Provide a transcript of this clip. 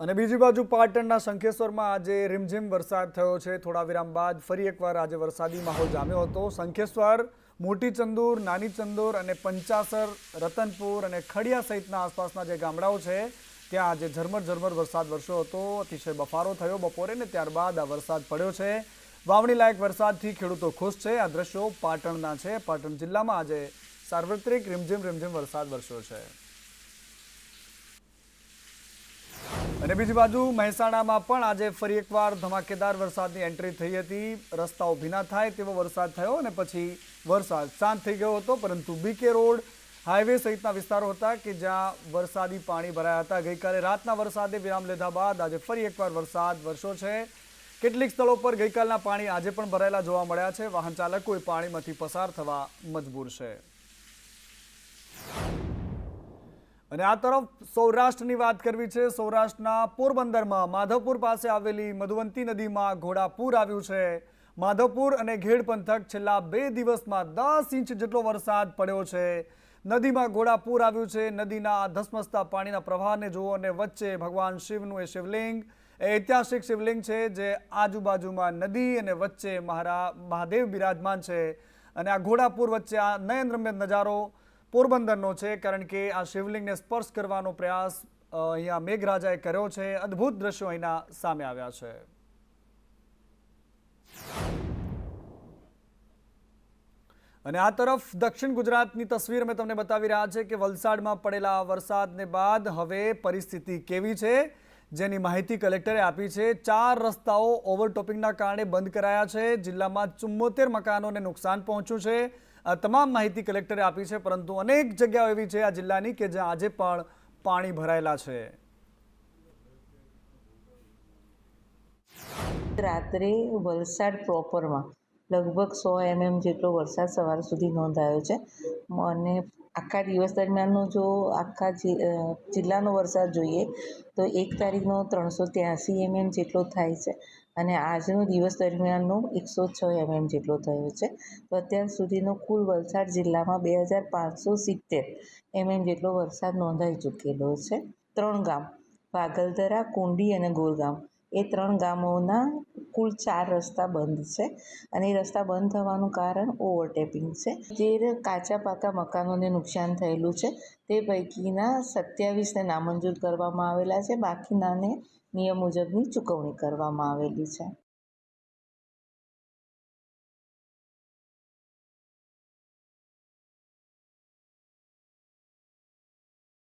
અને બીજી બાજુ પાટણના શંખેશ્વરમાં આજે રીમઝીમ વરસાદ થયો છે. થોડા વિરામ બાદ ફરી એકવાર આજે વરસાદી માહોલ જામ્યો હતો. શંખેશ્વર મોટી ચંદુર નાની ચંદુર અને પંચાસર, રતનપુર અને ખડિયા સહિતના આસપાસના જે ગામડાઓ છે, ત્યાં આજે ઝરમર ઝરમર વરસાદ વરસ્યો હતો. અતિશય બફારો થયો બપોરે ને ત્યારબાદ આ વરસાદ પડ્યો છે. વાવણી લાયક વરસાદથી ખેડૂતો ખુશ છે. આ દ્રશ્યો પાટણના છે. પાટણ જિલ્લામાં આજે સાર્વત્રિક રીમઝીમ રીમઝીમ વરસાદ વરસ્યો છે. અને બીજી બાજુ મહેસાણામાં પણ આજે ફરી એકવાર ધમાકેદાર વરસાદની એન્ટ્રી થઈ હતી. રસ્તાઓ ભીના થાય તેવો વરસાદ થયો અને પછી વરસાદ શાંત થઈ ગયો હતો, પરંતુ બીકે રોડ હાઈવે સહિતના વિસ્તારો હતા કે જ્યાં વરસાદી પાણી ભરાયા હતા. ગઈકાલે રાતના વરસાદે વિરામ લીધા બાદ આજે ફરી એકવાર વરસાદ વરસ્યો છે. કેટલીક સ્થળો પર ગઈકાલના પાણી આજે પણ ભરાયેલા જોવા મળ્યા છે. વાહન ચાલકોએ પાણીમાંથી પસાર થવા મજબૂર છે. અને આ તરફ સૌરાષ્ટ્રની વાત કરવી છે. સૌરાષ્ટ્રના પોરબંદરમાં માધવપુર પાસે આવેલી મધુવંતી નદીમાં ઘોડાપૂર આવ્યું છે. માધવપુર અને ઘેડ પંથક છેલ્લા બે દિવસમાં દસ ઇંચ જેટલો વરસાદ પડ્યો છે. નદીમાં ઘોડાપૂર આવ્યું છે. નદીના ધસમસતા પાણીના પ્રવાહને જુઓ અને વચ્ચે ભગવાન શિવનું એ શિવલિંગ, એ ઐતિહાસિક શિવલિંગ છે જે આજુબાજુમાં નદી અને વચ્ચે મહારા, મહાદેવ બિરાજમાન છે. અને આ ઘોડાપુર વચ્ચે આ નયનરમ્ય નજારો પોરબંદરનો છે, કારણ કે આ શિવલિંગને સ્પર્શ કરવાનો પ્રયાસ અહીંયા મેઘરાજાએ કર્યો છે. અદ્ભુત દ્રશ્યો અહીંના સામે આવ્યા છે. અને આ તરફ દક્ષિણ ગુજરાતની તસવીર અમે તમને બતાવી રહ્યા છે કે વલસાડમાં પડેલા વરસાદને બાદ હવે પરિસ્થિતિ કેવી છે, જેની માહિતી કલેક્ટરે આપી છે. ચાર રસ્તાઓ ઓવરટોપિંગના કારણે બંધ કરાયા છે. જિલ્લામાં ચુમ્મોતેર મકાનોને નુકસાન પહોંચ્યું છે. તમામ માહિતી કલેક્ટરે આપી છે, પરંતુ અનેક જગ્યાઓ એવી છે આ જિલ્લાની કે જ્યાં આજે પણ પાણી ભરાયેલા છે. રાત્રે વલસાડ પ્રોપરમાં લગભગ સો એમએમ જેટલો વરસાદ સવાર સુધી નોંધાયો છે. અને આખા દિવસ દરમિયાનનો જો આખા જિલ્લાનો વરસાદ જોઈએ, તો એક તારીખનો ત્રણસો ત્યાંસી એમએમ જેટલો થાય છે. અને આજનો દિવસ દરમિયાનનો એકસો છ એમએમ જેટલો થયો છે. તો અત્યાર સુધીનો કુલ વલસાડ જિલ્લામાં બે હજાર પાંચસો સિત્તેર એમએમ જેટલો વરસાદ નોંધાઈ ચૂકેલો છે. ત્રણ ગામ, વાગલધરા, કુંડી અને ગોરગામ. એ ત્રણ ગામોના કુલ ચાર રસ્તા બંધ છે અને એ રસ્તા બંધ થવાનું કારણ ઓવરટેપિંગ છે. જે કાચા પાકા મકાનોને નુકસાન થયેલું છે, તે પૈકીના સત્યાવીસને નામંજૂર કરવામાં આવેલા છે. બાકીનાને નિયમ મુજબની ચૂકવણી કરવામાં આવેલી છે.